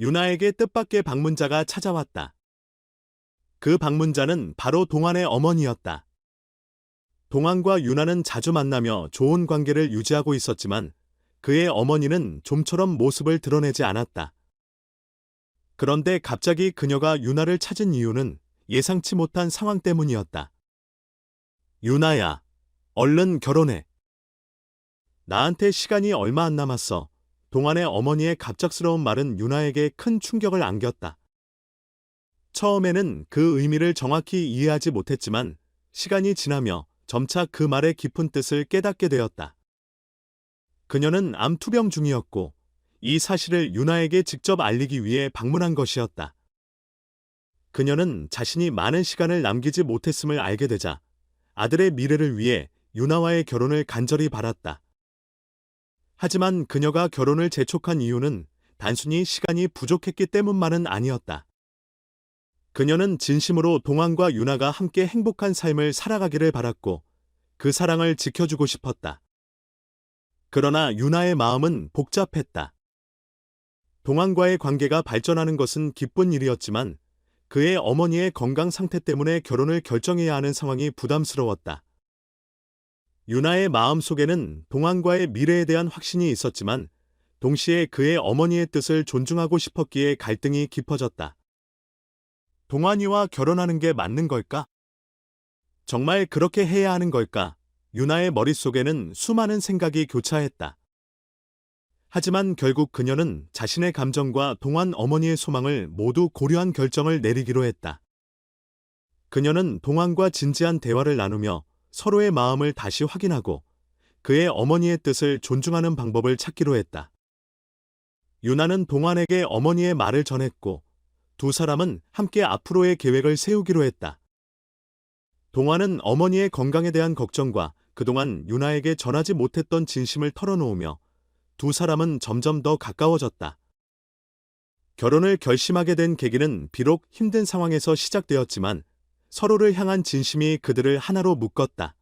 유나에게 뜻밖의 방문자가 찾아왔다. 그 방문자는 바로 동안의 어머니였다. 동안과 유나는 자주 만나며 좋은 관계를 유지하고 있었지만 그의 어머니는 좀처럼 모습을 드러내지 않았다. 그런데 갑자기 그녀가 유나를 찾은 이유는 예상치 못한 상황 때문이었다. 유나야, 얼른 결혼해. 나한테 시간이 얼마 안 남았어. 동안의 어머니의 갑작스러운 말은 유나에게 큰 충격을 안겼다. 처음에는 그 의미를 정확히 이해하지 못했지만 시간이 지나며 점차 그 말의 깊은 뜻을 깨닫게 되었다. 그녀는 암 투병 중이었고 이 사실을 유나에게 직접 알리기 위해 방문한 것이었다. 그녀는 자신이 많은 시간을 남기지 못했음을 알게 되자 아들의 미래를 위해 유나와의 결혼을 간절히 바랐다. 하지만 그녀가 결혼을 재촉한 이유는 단순히 시간이 부족했기 때문만은 아니었다. 그녀는 진심으로 동안과 유나가 함께 행복한 삶을 살아가기를 바랐고 그 사랑을 지켜주고 싶었다. 그러나 유나의 마음은 복잡했다. 동안과의 관계가 발전하는 것은 기쁜 일이었지만 그의 어머니의 건강 상태 때문에 결혼을 결정해야 하는 상황이 부담스러웠다. 유나의 마음 속에는 동안과의 미래에 대한 확신이 있었지만 동시에 그의 어머니의 뜻을 존중하고 싶었기에 갈등이 깊어졌다. 동안이와 결혼하는 게 맞는 걸까? 정말 그렇게 해야 하는 걸까? 유나의 머릿속에는 수많은 생각이 교차했다. 하지만 결국 그녀는 자신의 감정과 동안 어머니의 소망을 모두 고려한 결정을 내리기로 했다. 그녀는 동안과 진지한 대화를 나누며 서로의 마음을 다시 확인하고 그의 어머니의 뜻을 존중하는 방법을 찾기로 했다. 유나는 동안에게 어머니의 말을 전했고 두 사람은 함께 앞으로의 계획을 세우기로 했다. 동안은 어머니의 건강에 대한 걱정과 그동안 유나에게 전하지 못했던 진심을 털어놓으며 두 사람은 점점 더 가까워졌다. 결혼을 결심하게 된 계기는 비록 힘든 상황에서 시작되었지만 서로를 향한 진심이 그들을 하나로 묶었다.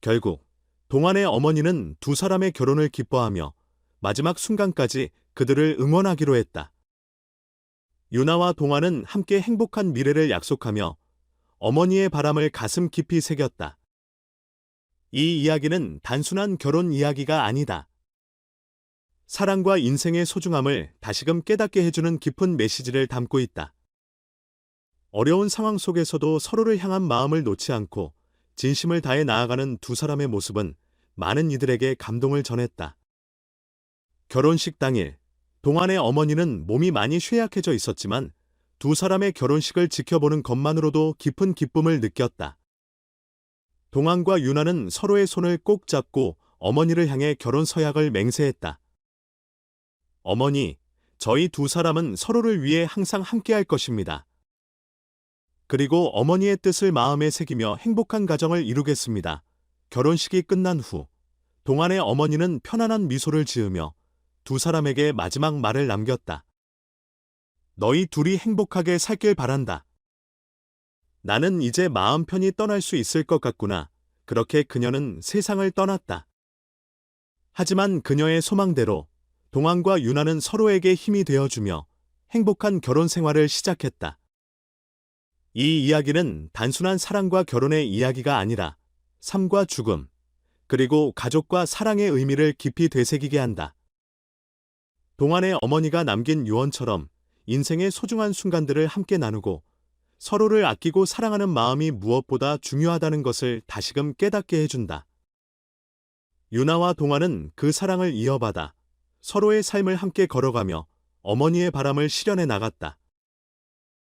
결국 동안의 어머니는 두 사람의 결혼을 기뻐하며 마지막 순간까지 그들을 응원하기로 했다. 유나와 동안은 함께 행복한 미래를 약속하며 어머니의 바람을 가슴 깊이 새겼다. 이 이야기는 단순한 결혼 이야기가 아니다. 사랑과 인생의 소중함을 다시금 깨닫게 해주는 깊은 메시지를 담고 있다. 어려운 상황 속에서도 서로를 향한 마음을 놓지 않고 진심을 다해 나아가는 두 사람의 모습은 많은 이들에게 감동을 전했다. 결혼식 당일, 동안의 어머니는 몸이 많이 쇠약해져 있었지만 두 사람의 결혼식을 지켜보는 것만으로도 깊은 기쁨을 느꼈다. 동안과 유나는 서로의 손을 꼭 잡고 어머니를 향해 결혼 서약을 맹세했다. 어머니, 저희 두 사람은 서로를 위해 항상 함께할 것입니다. 그리고 어머니의 뜻을 마음에 새기며 행복한 가정을 이루겠습니다. 결혼식이 끝난 후, 동안의 어머니는 편안한 미소를 지으며 두 사람에게 마지막 말을 남겼다. 너희 둘이 행복하게 살길 바란다. 나는 이제 마음 편히 떠날 수 있을 것 같구나. 그렇게 그녀는 세상을 떠났다. 하지만 그녀의 소망대로 동안과 유나는 서로에게 힘이 되어주며 행복한 결혼 생활을 시작했다. 이 이야기는 단순한 사랑과 결혼의 이야기가 아니라 삶과 죽음, 그리고 가족과 사랑의 의미를 깊이 되새기게 한다. 동안의 어머니가 남긴 유언처럼 인생의 소중한 순간들을 함께 나누고 서로를 아끼고 사랑하는 마음이 무엇보다 중요하다는 것을 다시금 깨닫게 해준다. 유나와 동안은 그 사랑을 이어받아 서로의 삶을 함께 걸어가며 어머니의 바람을 실현해 나갔다.